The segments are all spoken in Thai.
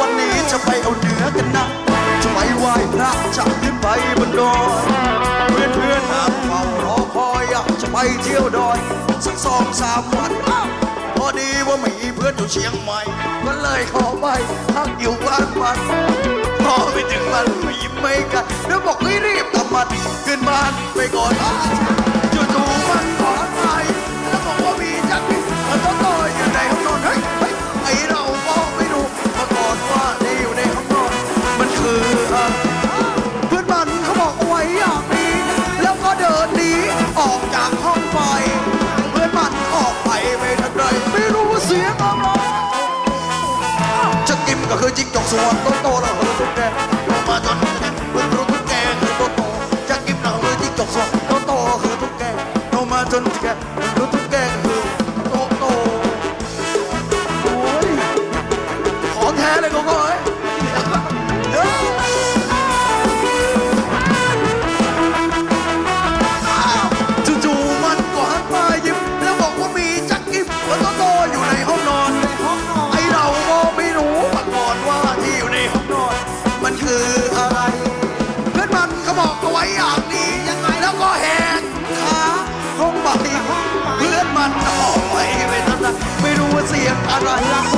วันนี้จะไปเอาเนื้อกันนะ จะไปไหว้พระจะขึ้นไปบนดอยเพื่อนเพื่อนาเฝ้ารอคอยอยากจะไปเที่ยวดอย สักสองสามวัน พอดีว่ามีเพื่อนอยู่เชียงใหม่ ก็เลยขอไปพักอยู่บ้านมันพอไปถึงมันไม่ยิ้มไม่กันแล้วบอกให้รีบกลับมันขึ้นบ้านไปก่อน ก็คือจิ้งจกส่วนโตโตแล้วคือตุ๊กแกลงมาจนเพื่อนรู้ตุ๊กแกคือโตโตจะกิมก็คือจิ้งจกส่วนโตโตคือตุ๊กแกลงมาจนแกมันรู้ตุ๊กแก รู้ว่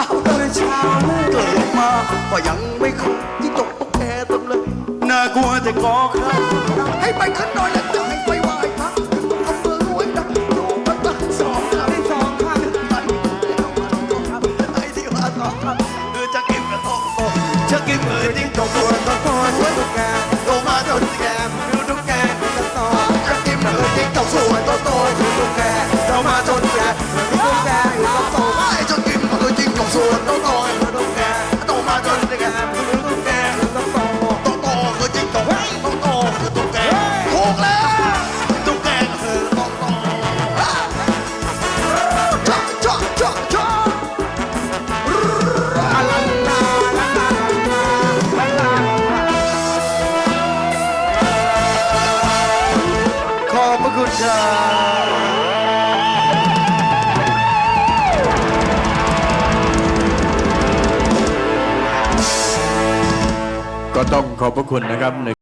ช้าเลยเช้าเลยเกิดมา ก็ยังไม่เคยที่ตกตุ๊กแกตำเลยน่ากลัวแต่กอครับ ให้ไปขึ้นหน่อยแล้วจะให้ไปไหว้พระเอามือรวยดังดูมันตั้งสองข้างสองข้างไปไอ้ที่ว่าสองข้างคือจะกินกระโตโตจะกินมือจิ้งจกตัวโตโตตุ๊กแกโตมาจนแก ก็ต้องขอบพระคุณนะครับ